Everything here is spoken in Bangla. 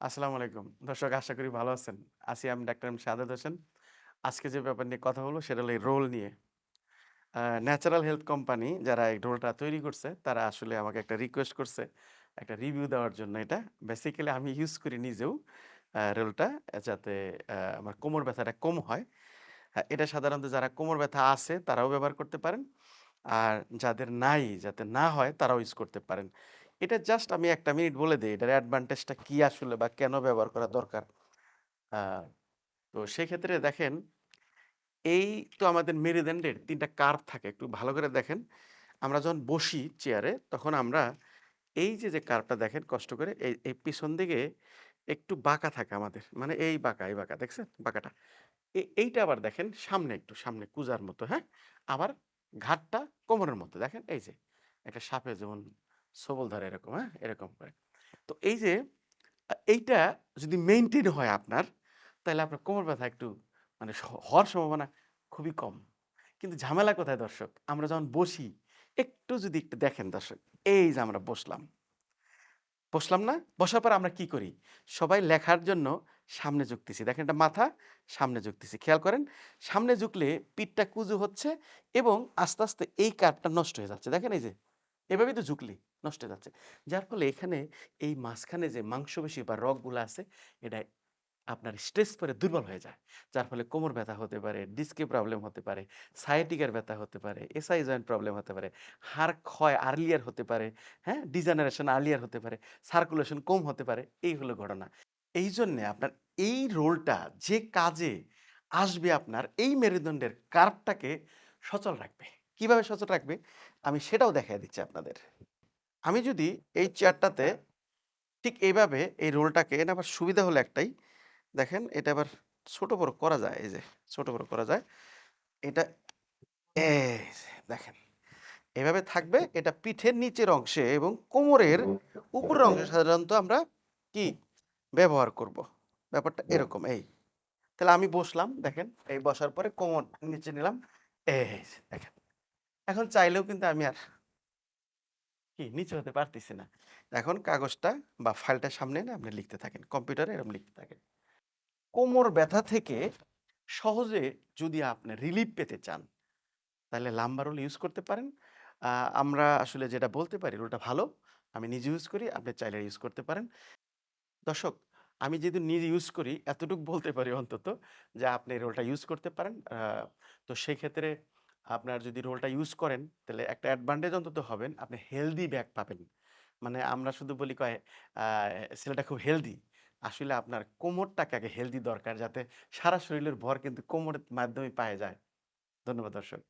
আসসালামু আলাইকুম। দর্শক, আশা করি ভালো আছেন। আছি আমি ডাক্তার এম হোসেন। আজকে যে ব্যাপার নিয়ে কথা বলব সেটা হলো এই রোল নিয়ে। ন্যাচারাল হেলথ কোম্পানি যারা এই রোলটা তৈরি করছে, তারা আসলে আমাকে একটা রিকোয়েস্ট করছে, একটা রিভিউ দেওয়ার জন্য এটা। বেসিক্যালি আমি ইউজ করি নিজেও রোলটা যাতে আমার কোমর ব্যথাটা কম হয়। আ এটা সাধারণত যারা কোমর ব্যথা আছে তারাও ব্যবহার করতে পারেন। আর যাদের নাই, যাতে না হয় তারাও ইউজ করতে পারেন। এটা জাস্ট আমি একটা মিনিট বলে দিই এটার অ্যাডভান্টেজটা কি আসলে বা কেন ব্যবহার করা দরকার? তো সেক্ষেত্রে দেখেন এই তো আমাদের মেরুদণ্ডের ৩ টা কার্ভ থাকে। একটু ভালো করে দেখেন। আমরা যখন বসি চেয়ারে তখন আমরা এই যে, যে কার্ভটা দেখেন কষ্ট করে এই, এই পিছন দিকে একটু বাঁকা থাকে আমাদের। মানে এই বাঁকা, এই বাঁকা দেখছেন বাঁকাটা? এইটা আবার দেখেন সামনে একটু সামনে কুজার মতো, হ্যাঁ? আবার ঘাটটা কোমরের মতো দেখেন এই যে একটা সাপে যেমন ছোবল ধরে এরকম, হ্যাঁ? এরকম করে। তো এই যে এইটা যদি মেনটেন হয় আপনার তাহলে আপনার কোমর ব্যথা একটু মানে হওয়ার সম্ভাবনা খুবই কম। কিন্তু ঝামেলা কোথায় দর্শক? আমরা যখন বসি একটু যদি একটু দেখেন দর্শক, এই যে আমরা বসলাম। বসলাম না? বসার পর আমরা কি করি? সবাই লেখার জন্য সামনে ঝুঁকতেছি। দেখেন এটা মাথা, সামনে ঝুঁকতেছি। খেয়াল করেন সামনে ঝুঁকলে পিঠটা কুজু হচ্ছে এবং আস্তে, আস্তে এই কার্ভটা নষ্ট হয়ে যাচ্ছে। দেখেন এই যে এভাবেই তো ঝুঁকলি নষ্ট যাচ্ছে। যার ফলে এখানে এই মাঝখানে যে মাংসপেশি বা রগগুলা আছে এটা আপনার স্ট্রেস পড়ে দুর্বল হয়ে যায়। যার ফলে কোমর ব্যথা হতে পারে, ডিস্কে প্রবলেম হতে পারে, সায়াটিকার ব্যথা হতে পারে, এসআই জয়েন্ট প্রবলেম হতে পারে, হাড় ক্ষয় আর্লিয়ার হতে পারে, হ্যাঁ? ডিজেনারেশন আর্লিয়ার হতে পারে, সার্কুলেশন কম হতে পারে। এই হলো ঘটনা। এই জন্যে আপনার এই রোলটা যে কাজে আসবে আপনার এই মেরুদণ্ডের কার্ভটাকে সচল রাখবে। কীভাবে সচল রাখবে? আমি সেটাও দেখাইয়া দিচ্ছি আপনাদের। আমি যদি এই চেয়ারটাতে ঠিক এইভাবে এই রোলটাকে এটা আবার সুবিধা হলো একটাই। দেখেন এটা আবার ছোট বড় করা যায়, এই যে ছোট বড় করা যায়। এটা দেখেন। এভাবে থাকবে, এটা পিঠের নিচের অংশে এবং কোমরের উপরের অংশে সাধারণত আমরা কি ব্যবহার করব। ব্যাপারটা এরকম, এই। তাহলে আমি বসলাম, দেখেন, এই বসার পরে কোমর নিচে নিলাম। এই দেখেন। এখন চাইলেও কিন্তু আমি আর কি নিচু হতে পারতেছি না। এখন কাগজটা বা ফাইলটা সামনে এনে আপনি লিখতে থাকেন। কম্পিউটারে এরকম লিখতে থাকেন। কোমর ব্যথা থেকে সহজে যদি আপনি রিলিফ পেতে চান, তাহলে লাম্বার রোল ইউজ করতে পারেন। আমরা আসলে যেটা বলতে পারি রোলটা ভালো। আমি নিজে ইউজ করি। আপনি চাইলে ইউজ করতে পারেন। দর্শক, আমি যেহেতু নিজে ইউজ করি, এতটুকু বলতে পারি অন্তত যে আপনি রোলটা ইউজ করতে পারেন। তো সেক্ষেত্রে আপনার যদি রোলটা ইউজ করেন, তাহলে একটা অ্যাডভান্টেজ অন্তত হবেন। আপনি হেলদি ব্যাগ পাবেন। মানে আমরা শুধু বলি কয় ছেলেটা খুব হেলদি আসলে আপনার কোমরটাকে আগে হেলদি দরকার, যাতে সারা শরীরের ভর কিন্তু কোমরের মাধ্যমে পায়ে যায়। ধন্যবাদ দর্শক।